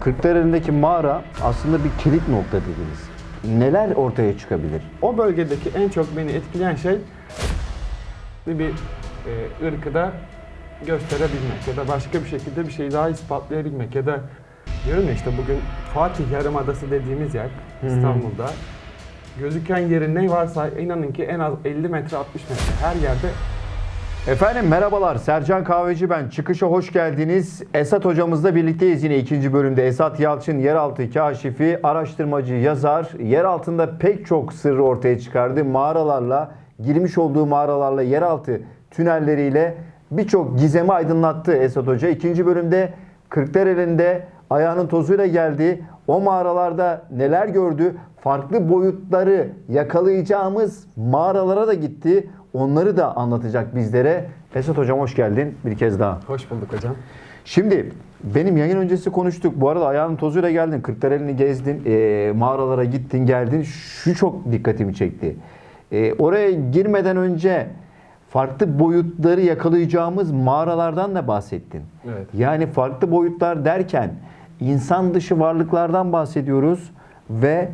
Kırklareli'ndeki mağara aslında bir kilit nokta dediniz. Neler ortaya çıkabilir? O bölgedeki en çok beni etkileyen şey bir e, ırkı da gösterebilmek ya da başka bir şekilde bir şeyi daha ispatlayabilmek ya da diyorum ya işte bugün Fatih Yarımadası dediğimiz yer İstanbul'da gözüken yerin ne varsa inanın ki en az 50 metre 60 metre her yerde Efendim merhabalar Sercan Kahveci ben. Çıkışa hoş geldiniz. Esat hocamızla birlikteyiz yine ikinci bölümde. Esat Yalçın yeraltı kaşifi, araştırmacı, yazar. Yer altında pek çok sırrı ortaya çıkardı. Mağaralarla, girmiş olduğu mağaralarla, yeraltı tünelleriyle birçok gizemi aydınlattı Esat Hoca. İkinci bölümde Kırklareli'nde ayağının tozuyla geldi. O mağaralarda neler gördü? Farklı boyutları yakalayacağımız mağaralara da gitti. Onları da anlatacak bizlere. Esat Hocam hoş geldin bir kez daha. hoş bulduk hocam. Şimdi benim yayın öncesi konuştuk. Bu arada ayağının tozuyla geldin. Kırklareli'ni gezdin. e, mağaralara gittin geldin. Şu çok dikkatimi çekti. E, oraya girmeden önce farklı boyutları yakalayacağımız mağaralardan da bahsettin. Evet. Yani farklı boyutlar derken insan dışı varlıklardan bahsediyoruz ve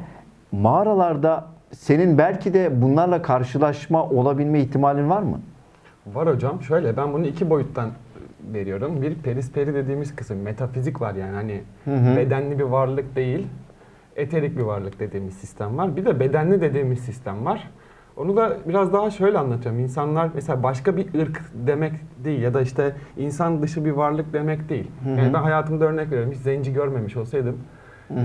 mağaralarda senin belki de bunlarla karşılaşma olabilme ihtimalin var mı? Var hocam. Şöyle ben bunu iki boyuttan veriyorum. Bir perisperi dediğimiz kısım metafizik var yani hani hı. bedenli bir varlık değil, eterik bir varlık dediğimiz sistem var. Bir de bedenli dediğimiz sistem var. Onu da biraz daha şöyle anlatıyorum. İnsanlar mesela başka bir ırk demek değil ya da işte insan dışı bir varlık demek değil. Yani ben hayatımda örnek veriyorum. Hiç zenci görmemiş olsaydım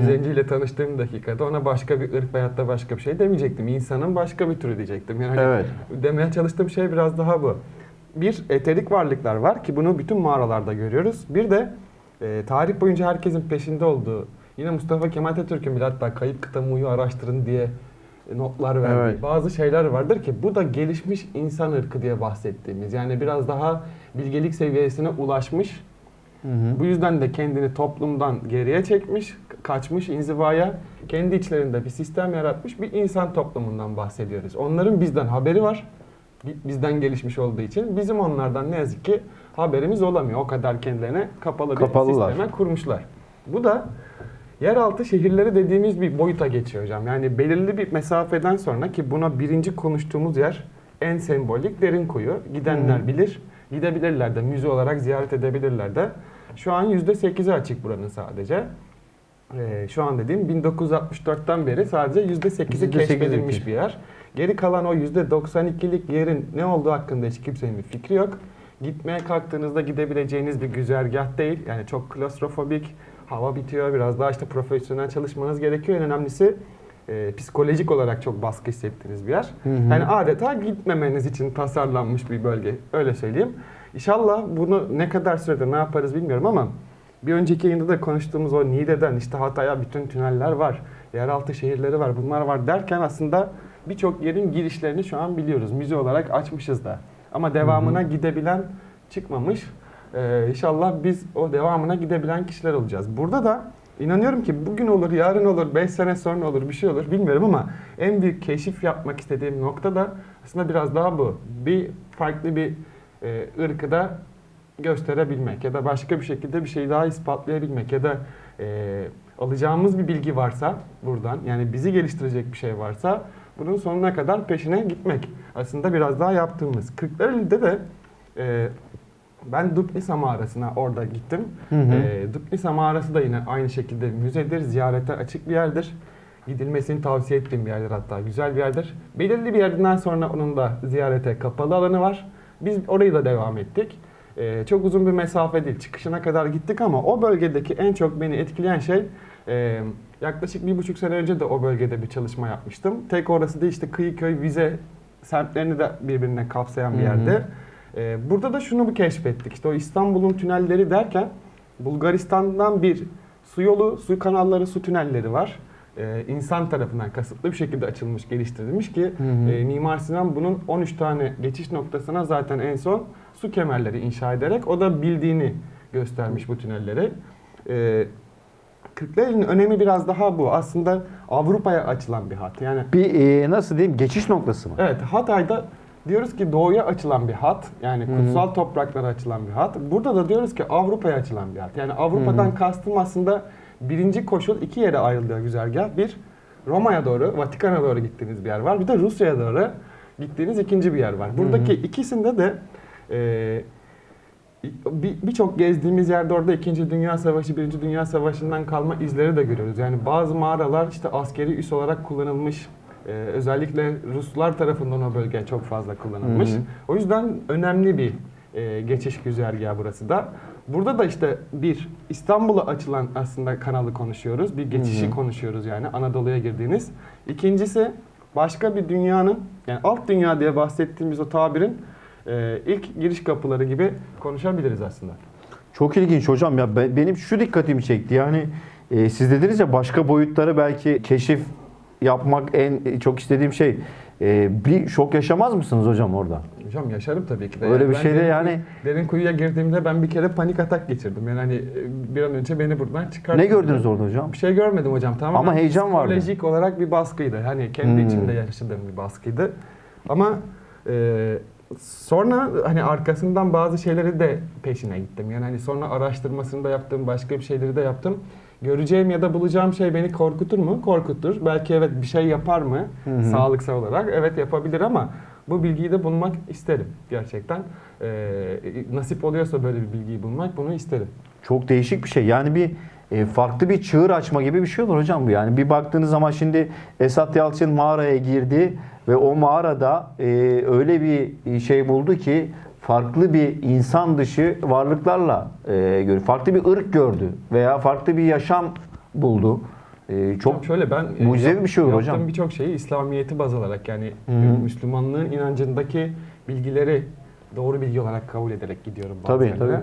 zenciyle tanıştığım dakikada ona başka bir ırk veyahut da başka bir şey demeyecektim. İnsanın başka bir türü diyecektim. Yani Evet. demeye çalıştığım şey biraz daha bu. Bir eterik varlıklar var ki bunu bütün mağaralarda görüyoruz. Bir de e, tarih boyunca herkesin peşinde olduğu yine Mustafa Kemal Atatürk'ün bile hatta kayıp kıta muyu araştırın diye notlar verdiği Evet. bazı şeyler vardır ki bu da gelişmiş insan ırkı diye bahsettiğimiz yani biraz daha bilgelik seviyesine ulaşmış bu yüzden de kendini toplumdan geriye çekmiş, kaçmış inzivaya, kendi içlerinde bir sistem yaratmış bir insan toplumundan bahsediyoruz. Onların bizden haberi var, bi- bizden gelişmiş olduğu için bizim onlardan ne yazık ki haberimiz olamıyor. O kadar kendilerine kapalı bir Kapalılar. sisteme kurmuşlar. Bu da yeraltı şehirleri dediğimiz bir boyuta geçiyor hocam. Yani belirli bir mesafeden sonra ki buna birinci konuştuğumuz yer en sembolik derin kuyu. Gidenler bilir, gidebilirler de müze olarak ziyaret edebilirler de. Şu an %8'i açık buranın sadece. Ee, şu an dediğim 1964'ten beri sadece %8'i %8'i keşfedilmiş keşf- bir yer. Geri kalan o %92'lik yerin ne olduğu hakkında hiç kimsenin bir fikri yok. Gitmeye kalktığınızda gidebileceğiniz bir güzergah değil. Yani çok klostrofobik, hava bitiyor. Biraz daha işte profesyonel çalışmanız gerekiyor. En önemlisi e, psikolojik olarak çok baskı hissettiğiniz bir yer. hı. Yani adeta gitmemeniz için tasarlanmış bir bölge. Öyle söyleyeyim. İnşallah bunu ne kadar sürede ne yaparız bilmiyorum ama bir önceki yayında da konuştuğumuz o Niğde'den işte Hatay'a bütün tüneller var. Yeraltı şehirleri var. Bunlar var derken aslında birçok yerin girişlerini şu an biliyoruz. Müze olarak açmışız da. Ama devamına gidebilen çıkmamış. Ee, inşallah biz o devamına gidebilen kişiler olacağız. Burada da inanıyorum ki bugün olur, yarın olur, 5 sene sonra olur, bir şey olur bilmiyorum ama en büyük keşif yapmak istediğim nokta da aslında biraz daha bu. Bir farklı bir e, ırkı da gösterebilmek ya da başka bir şekilde bir şeyi daha ispatlayabilmek ya da e, alacağımız bir bilgi varsa buradan yani bizi geliştirecek bir şey varsa bunun sonuna kadar peşine gitmek. Aslında biraz daha yaptığımız. Kırklareli'de de e, ben Dupnisa mağarasına orada gittim. Hı hı. E, Dupnisa mağarası da yine aynı şekilde müzedir, ziyarete açık bir yerdir. Gidilmesini tavsiye ettiğim bir yerdir hatta. Güzel bir yerdir. Belirli bir yerden sonra onun da ziyarete kapalı alanı var. Biz orayı da devam ettik. Ee, çok uzun bir mesafe değil. Çıkışına kadar gittik ama o bölgedeki en çok beni etkileyen şey e, yaklaşık bir buçuk sene önce de o bölgede bir çalışma yapmıştım. Tek orası değil işte Kıyıköy, Vize semtlerini de birbirine kapsayan bir Hı hı. yerde. Ee, burada da şunu keşfettik. İşte o İstanbul'un tünelleri derken Bulgaristan'dan bir su yolu, su kanalları, su tünelleri var. Ee, insan tarafından kasıtlı bir şekilde açılmış, geliştirilmiş ki Hı hı. e, Mimar Sinan bunun 13 tane geçiş noktasına zaten en son su kemerleri inşa ederek o da bildiğini göstermiş bu tünelleri. Ee, Kırklareli'nin önemi biraz daha bu. Aslında Avrupa'ya açılan bir hat. Yani Bir e, nasıl diyeyim geçiş noktası mı? Evet Hatay'da diyoruz ki doğuya açılan bir hat. Yani Hı hı. kutsal topraklara açılan bir hat. Burada da diyoruz ki Avrupa'ya açılan bir hat. Yani Avrupa'dan Hı hı. kastım aslında birinci koşul iki yere ayrılıyor güzergah. Bir Roma'ya doğru, Vatikan'a doğru gittiğiniz bir yer var. Bir de Rusya'ya doğru gittiğiniz ikinci bir yer var. Buradaki ikisinde de e, bir- birçok gezdiğimiz yerde orada 2. Dünya Savaşı, 1. Dünya Savaşı'ndan kalma izleri de görüyoruz. Yani bazı mağaralar işte askeri üs olarak kullanılmış. Ee, özellikle Ruslar tarafından o bölge çok fazla kullanılmış. Hı hı. O yüzden önemli bir e, geçiş güzergahı burası da. Burada da işte bir İstanbul'a açılan aslında kanalı konuşuyoruz. Bir geçişi Hı hı. konuşuyoruz yani Anadolu'ya girdiğiniz. İkincisi başka bir dünyanın yani alt dünya diye bahsettiğimiz o tabirin e, ilk giriş kapıları gibi konuşabiliriz aslında. Çok ilginç hocam ya be- benim şu dikkatimi çekti yani e, siz dediniz ya başka boyutları belki keşif yapmak en çok istediğim şey. E, bir şok yaşamaz mısınız hocam orada? Hocam yaşarım tabii ki de. Öyle bir ben şey de derin, yani- Derin kuyuya girdiğimde ben bir kere panik atak geçirdim. Yani hani e, bir an önce beni buradan çıkart. Ne gördünüz orada hocam? Bir şey görmedim hocam. Tamamen Ama heyecan vardı. Psikolojik olarak bir baskıydı. Hani kendi Hmm. içimde yaşadığım bir baskıydı. Ama e, sonra hani arkasından bazı şeyleri de peşine gittim. Yani hani sonra araştırmasını da yaptım, başka bir şeyleri de yaptım. Göreceğim ya da bulacağım şey beni korkutur mu? Korkutur. Belki evet bir şey yapar mı? Hı hı. Sağlıksal olarak. Evet yapabilir ama bu bilgiyi de bulmak isterim gerçekten. E, nasip oluyorsa böyle bir bilgiyi bulmak bunu isterim. Çok değişik bir şey. Yani bir e, farklı bir çığır açma gibi bir şey olur hocam bu. Yani bir baktığınız zaman şimdi Esat Yalçın mağaraya girdi ve o mağarada e, öyle bir şey buldu ki farklı bir insan dışı varlıklarla e, farklı bir ırk gördü veya farklı bir yaşam buldu. E, çok Hocam şöyle ben e, mucizevi bir şey olur hocam. birçok şeyi İslamiyet'i baz alarak yani Hı hı. Müslümanlığın inancındaki bilgileri doğru bilgi olarak kabul ederek gidiyorum bazı Tabii, tabii.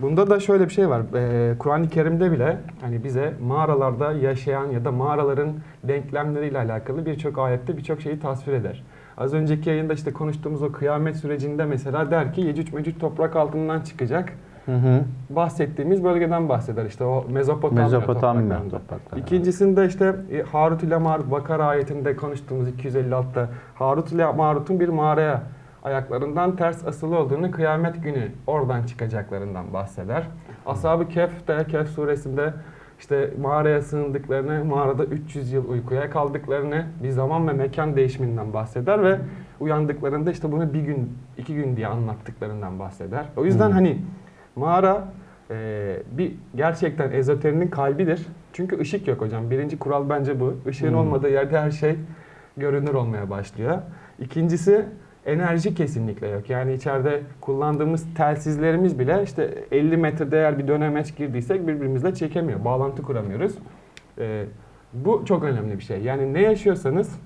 Bunda da şöyle bir şey var. E, Kur'an-ı Kerim'de bile hani bize mağaralarda yaşayan ya da mağaraların denklemleriyle alakalı birçok ayette birçok şeyi tasvir eder. Az önceki yayında işte konuştuğumuz o kıyamet sürecinde mesela der ki Yecüc Mecüc toprak altından çıkacak. Hı hı. Bahsettiğimiz bölgeden bahseder. İşte o Mezopotamya, Mezopotamya topraklarında. toprakları. İkincisinde işte e, Harut ile Marut Bakara ayetinde konuştuğumuz 256'da Harut ile Marut'un bir mağaraya ayaklarından ters asılı olduğunu kıyamet günü oradan çıkacaklarından bahseder. Ashab-ı Kehf de Kehf suresinde işte mağaraya sığındıklarını, mağarada 300 yıl uykuya kaldıklarını, bir zaman ve mekan değişiminden bahseder ve uyandıklarında işte bunu bir gün, iki gün diye anlattıklarından bahseder. O yüzden Hmm. hani mağara e, bir gerçekten ezoterinin kalbidir. Çünkü ışık yok hocam. Birinci kural bence bu. Işığın Hmm. olmadığı yerde her şey görünür olmaya başlıyor. İkincisi enerji kesinlikle yok. Yani içeride kullandığımız telsizlerimiz bile işte 50 metrede eğer bir dönemeç girdiysek birbirimizle çekemiyor. Bağlantı kuramıyoruz. E, bu çok önemli bir şey. Yani ne yaşıyorsanız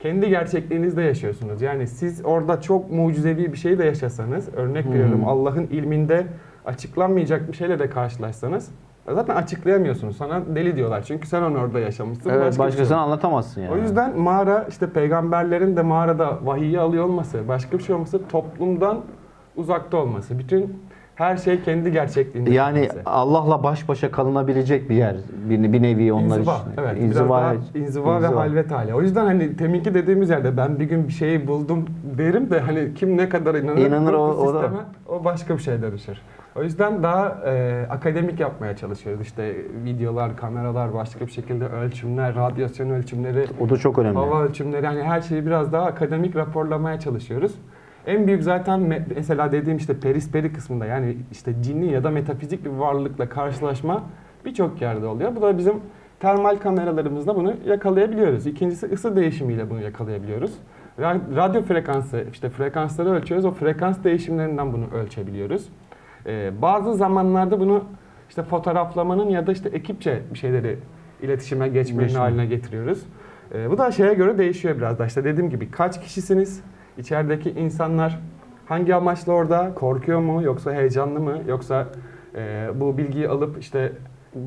kendi gerçekliğinizde yaşıyorsunuz. Yani siz orada çok mucizevi bir şey de yaşasanız, örnek Hmm. veriyorum Allah'ın ilminde açıklanmayacak bir şeyle de karşılaşsanız zaten açıklayamıyorsunuz. Sana deli diyorlar. Çünkü sen onu orada yaşamışsın. Evet, başka şey başkasına yok. anlatamazsın yani. O yüzden mağara işte peygamberlerin de mağarada vahiyi alıyor olması, başka bir şey olması toplumdan uzakta olması. Bütün her şey kendi gerçekliğinde. yani olması. Allah'la baş başa kalınabilecek bir yer. Bir, bir nevi onlar İnziva, için. evet. İnziva, daha inziva, ve halvet hali. O yüzden hani teminki dediğimiz yerde ben bir gün bir şeyi buldum derim de hani kim ne kadar inanır, İnanır, o- o da- sisteme, o başka bir şeye dönüşür. O yüzden daha e, akademik yapmaya çalışıyoruz. İşte videolar, kameralar, başka bir şekilde ölçümler, radyasyon ölçümleri, O da çok önemli. hava ölçümleri yani her şeyi biraz daha akademik raporlamaya çalışıyoruz. En büyük zaten me- mesela dediğim işte perisperi kısmında yani işte cinni ya da metafizik bir varlıkla karşılaşma birçok yerde oluyor. Bu da bizim termal kameralarımızla bunu yakalayabiliyoruz. İkincisi ısı değişimiyle bunu yakalayabiliyoruz. Ra- Radyo frekansı, işte frekansları ölçüyoruz. O frekans değişimlerinden bunu ölçebiliyoruz. Ee, bazı zamanlarda bunu işte fotoğraflamanın ya da işte ekipçe bir şeyleri iletişime geçmenin Geçme. haline getiriyoruz. Ee, bu da şeye göre değişiyor biraz da. İşte dediğim gibi kaç kişisiniz? İçerideki insanlar hangi amaçla orada? Korkuyor mu? Yoksa heyecanlı mı? Yoksa e, bu bilgiyi alıp işte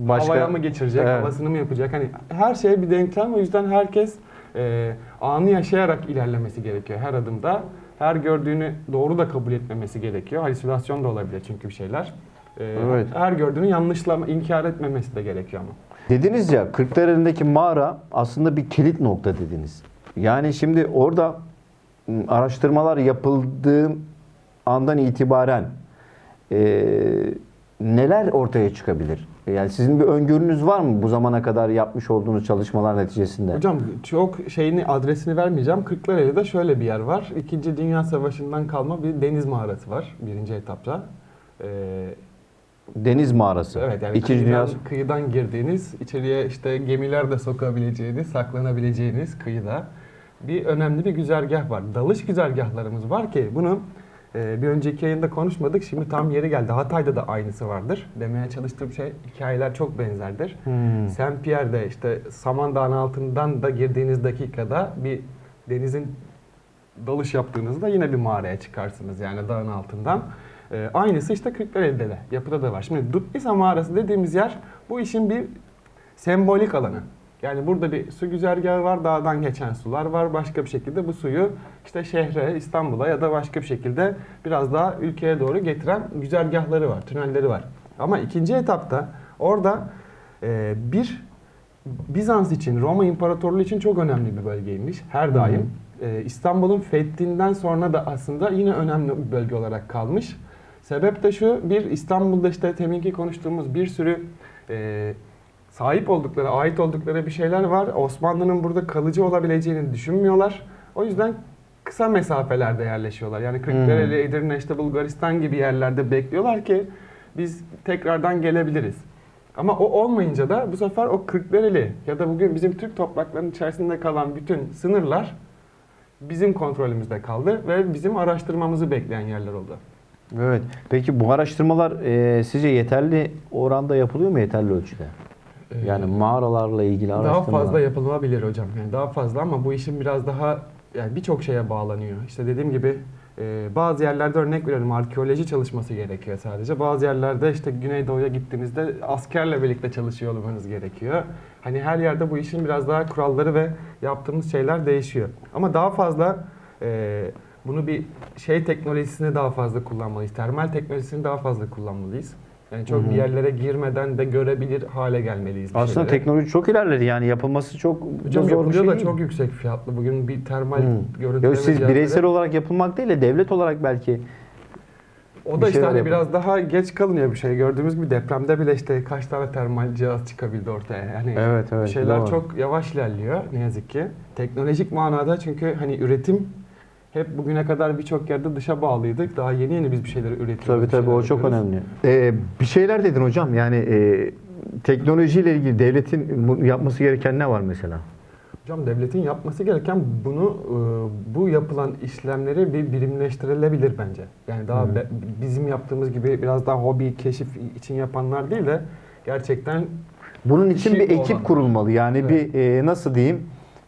havaya mı geçirecek? Evet. Havasını mı yapacak? Hani her şeye bir denklem. O yüzden herkes e, anı yaşayarak ilerlemesi gerekiyor her adımda. Her gördüğünü doğru da kabul etmemesi gerekiyor. Halüsinasyon da olabilir çünkü bir şeyler. E, Evet. Her gördüğünü yanlışlama, inkar etmemesi de gerekiyor ama. Dediniz ya Kırklareli'ndeki mağara aslında bir kilit nokta dediniz. Yani şimdi orada araştırmalar yapıldığı andan itibaren e, neler ortaya çıkabilir? Yani sizin bir öngörünüz var mı bu zamana kadar yapmış olduğunuz çalışmalar neticesinde? Hocam çok şeyini adresini vermeyeceğim. Kırklareli'de şöyle bir yer var. İkinci Dünya Savaşı'ndan kalma bir deniz mağarası var birinci etapta. Ee, Deniz mağarası. evet yani İkinci Dünya kıyıdan, kıyıdan girdiğiniz, içeriye işte gemiler de sokabileceğiniz, saklanabileceğiniz kıyıda bir önemli bir güzergah var. Dalış güzergahlarımız var ki bunu e, bir önceki yayında konuşmadık. Şimdi tam yeri geldi. Hatay'da da aynısı vardır. Demeye çalıştığım şey hikayeler çok benzerdir. Hmm. Saint Pierre'de işte Samandağ'ın altından da girdiğiniz dakikada bir denizin dalış yaptığınızda yine bir mağaraya çıkarsınız yani dağın altından. Ee, aynısı işte Kırklareli'de de yapıda da var. Şimdi Dutnisa mağarası dediğimiz yer bu işin bir sembolik alanı. Yani burada bir su güzergahı var, dağdan geçen sular var. Başka bir şekilde bu suyu işte şehre, İstanbul'a ya da başka bir şekilde biraz daha ülkeye doğru getiren güzergahları var, tünelleri var. Ama ikinci etapta orada e, bir Bizans için, Roma İmparatorluğu için çok önemli bir bölgeymiş. Her daim. E, İstanbul'un fethinden sonra da aslında yine önemli bir bölge olarak kalmış. Sebep de şu, bir İstanbul'da işte teminki konuştuğumuz bir sürü e, sahip oldukları, ait oldukları bir şeyler var. Osmanlı'nın burada kalıcı olabileceğini düşünmüyorlar. O yüzden kısa mesafelerde yerleşiyorlar. Yani Kırklareli, Edirne, işte Bulgaristan gibi yerlerde bekliyorlar ki biz tekrardan gelebiliriz. Ama o olmayınca da bu sefer o Kırklareli ya da bugün bizim Türk topraklarının içerisinde kalan bütün sınırlar bizim kontrolümüzde kaldı ve bizim araştırmamızı bekleyen yerler oldu. Evet. Peki bu araştırmalar e, sizce yeterli oranda yapılıyor mu yeterli ölçüde? Yani mağaralarla ilgili daha araştırmalar. fazla yapılabilir hocam. Yani daha fazla ama bu işin biraz daha yani birçok şeye bağlanıyor. İşte dediğim gibi e, bazı yerlerde örnek verelim arkeoloji çalışması gerekiyor sadece. Bazı yerlerde işte Güneydoğu'ya gittiğinizde askerle birlikte çalışıyor olmanız gerekiyor. Hani her yerde bu işin biraz daha kuralları ve yaptığımız şeyler değişiyor. Ama daha fazla e, bunu bir şey teknolojisini daha fazla kullanmalıyız. Termal teknolojisini daha fazla kullanmalıyız. Yani çok Hı hı. bir yerlere girmeden de görebilir hale gelmeliyiz. Aslında şeylere. teknoloji çok ilerledi yani yapılması çok Hocam zor bir şey da değil. çok yüksek fiyatlı. Bugün bir termal görüntüleme Yok, siz bireysel olarak yapılmak değil de devlet olarak belki O da işte hani biraz daha geç kalınıyor bir şey. Gördüğümüz gibi depremde bile işte kaç tane termal cihaz çıkabildi ortaya. Yani Evet, evet, şeyler doğru. çok yavaş ilerliyor ne yazık ki. Teknolojik manada çünkü hani üretim hep bugüne kadar birçok yerde dışa bağlıydık. Daha yeni yeni biz bir şeyleri üretiyoruz. tabii tabii o şeyler çok yapıyoruz. önemli. Ee, bir şeyler dedin hocam yani e, teknolojiyle ilgili devletin yapması gereken ne var mesela? Hocam devletin yapması gereken bunu e, bu yapılan işlemleri bir birimleştirilebilir bence. Yani daha be- bizim yaptığımız gibi biraz daha hobi, keşif için yapanlar değil de gerçekten Bunun için bir ekip olanlar. kurulmalı. Yani Evet. bir e, nasıl diyeyim?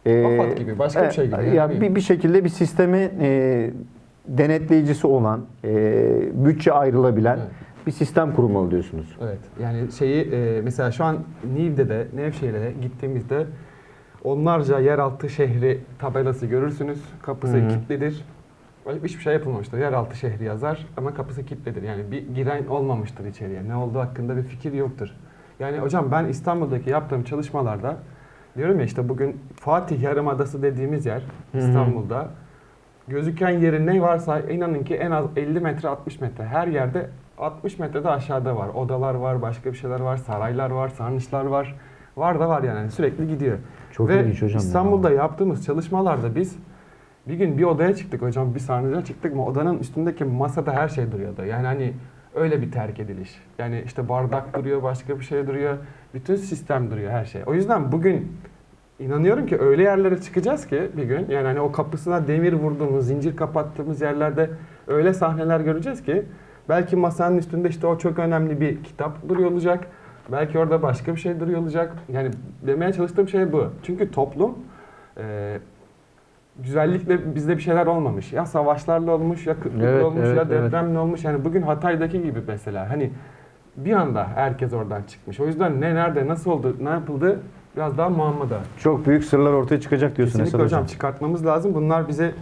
E, AFAD gibi, başka bir şey gibi. Ya Yani bir, bir şekilde bir sistemi e, denetleyicisi olan, e, bütçe ayrılabilen Evet. bir sistem kurulmalı diyorsunuz. Evet. Yani şeyi e, mesela şu an Niğde'de de Nevşehir'e de gittiğimizde onlarca yeraltı şehri tabelası görürsünüz. Kapısı Hı hı. kilitlidir. Hiçbir şey yapılmamıştır. Yeraltı şehri yazar ama kapısı kilitlidir. Yani bir giren olmamıştır içeriye. Ne olduğu hakkında bir fikir yoktur. Yani hocam ben İstanbul'daki yaptığım çalışmalarda diyorum ya işte bugün Fatih Yarımadası dediğimiz yer Hı hı. İstanbul'da gözüken yerin ne varsa inanın ki en az 50 metre 60 metre her yerde 60 metrede aşağıda var. Odalar var, başka bir şeyler var, saraylar var, sarnıçlar var. Var da var yani sürekli gidiyor. Çok Ve ilginç hocam. ya. İstanbul'da yaptığımız çalışmalarda biz bir gün bir odaya çıktık hocam, bir sarnıca çıktık mı odanın üstündeki masada her şey duruyordu. Yani hani öyle bir terk ediliş. Yani işte bardak duruyor, başka bir şey duruyor. Bütün sistem duruyor her şey. O yüzden bugün inanıyorum ki öyle yerlere çıkacağız ki bir gün yani hani o kapısına demir vurduğumuz, zincir kapattığımız yerlerde öyle sahneler göreceğiz ki belki masanın üstünde işte o çok önemli bir kitap duruyor olacak. Belki orada başka bir şey duruyor olacak. Yani demeye çalıştığım şey bu. Çünkü toplum güzellikle bizde bir şeyler olmamış. Ya savaşlarla olmuş, ya kıtlıkla Evet, olmuş, evet, ya evet. depremle olmuş. Yani bugün Hatay'daki gibi mesela. Hani bir anda herkes oradan çıkmış. O yüzden ne nerede, nasıl oldu, ne yapıldı biraz daha muammada. Çok büyük sırlar ortaya çıkacak diyorsun Kesinlikle hocam, hocam. çıkartmamız lazım. Bunlar bize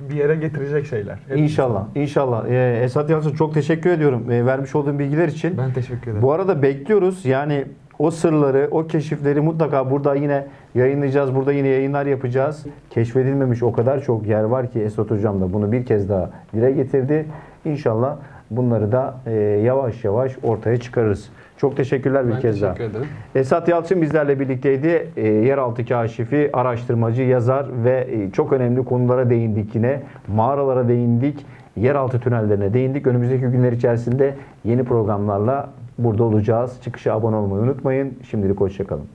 bir yere getirecek şeyler. Hep İnşallah, inşallah. Ee, Esat Yalçın çok teşekkür ediyorum e, vermiş olduğun bilgiler için. Ben teşekkür ederim. Bu arada bekliyoruz. Yani o sırları, o keşifleri mutlaka burada yine yayınlayacağız. Burada yine yayınlar yapacağız. Keşfedilmemiş o kadar çok yer var ki Esat Hocam da bunu bir kez daha dile getirdi. İnşallah bunları da e, yavaş yavaş ortaya çıkarırız. Çok teşekkürler bir Ben kez daha. teşekkür ederim. Esat Yalçın bizlerle birlikteydi. E, yeraltı kaşifi, araştırmacı, yazar ve e, çok önemli konulara değindik yine. Mağaralara değindik, yeraltı tünellerine değindik. Önümüzdeki günler içerisinde yeni programlarla burada olacağız. Çıkışa abone olmayı unutmayın. Şimdilik hoşçakalın.